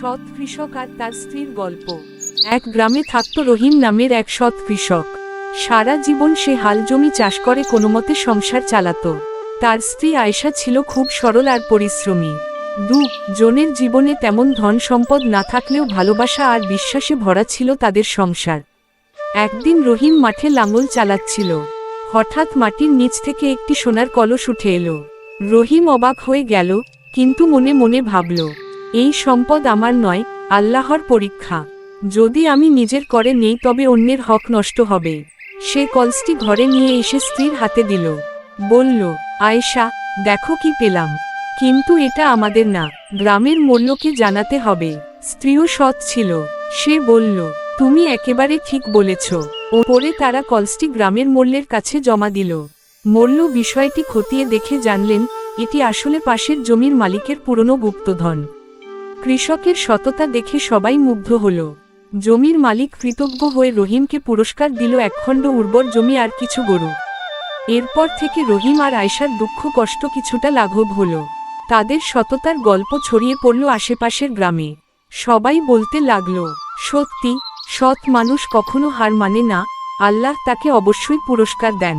সৎ কৃষক আর তার স্ত্রীর গল্প। এক গ্রামে থাকত রহিম নামের এক সৎ কৃষক। সারা জীবন সে হাল জমি চাষ করে, কোনোমতে সংসার চালাত। তার স্ত্রী আয়েশা ছিল খুব সরল আর পরিশ্রমী। দু, জনের জীবনে তেমন ধন সম্পদ না থাকলেও ভালোবাসা আর বিশ্বাসে ভরা ছিল তাদের সংসার। একদিন রহিম মাঠে লাঙল চালাচ্ছিল। হঠাৎ মাটির নিচ থেকে একটি সোনার কলস উঠে এলো। রহিম অবাক হয়ে গেল, কিন্তু মনে মনে ভাবল এই সম্পদ আমার নয়, আল্লাহর পরীক্ষা। যদি আমি নিজের করে নেই তবে অন্যের হক নষ্ট হবে। সে কলসটি ঘরে নিয়ে এসে স্ত্রীর হাতে দিল। বলল, আয়েশা, দেখো কি পেলাম। কিন্তু এটা আমাদের না, গ্রামের মূল্যকে জানাতে হবে। স্ত্রীও সৎ ছিল। সে বলল, তুমি একেবারে ঠিক বলেছ। ওপরে তারা কলসটি গ্রামের মূল্যের কাছে জমা দিল। মূল্য বিষয়টি খতিয়ে দেখে জানলেন, এটি আসলে পাশের জমির মালিকের পুরনো গুপ্তধন। কৃষকের সততা দেখে সবাই মুগ্ধ হল। জমির মালিক কৃতজ্ঞ হয়ে রহিমকে পুরস্কার দিল একখণ্ড উর্বর জমি আর কিছু গরু। এরপর থেকে রহিম আর আয়সার দুঃখ কষ্ট কিছুটা লাঘব হল। তাদের সততার গল্প ছড়িয়ে পড়ল আশেপাশের গ্রামে। সবাই বলতে লাগল, সত্যি, সৎ মানুষ কখনো হার মানে না, আল্লাহ তাকে অবশ্যই পুরস্কার দেন।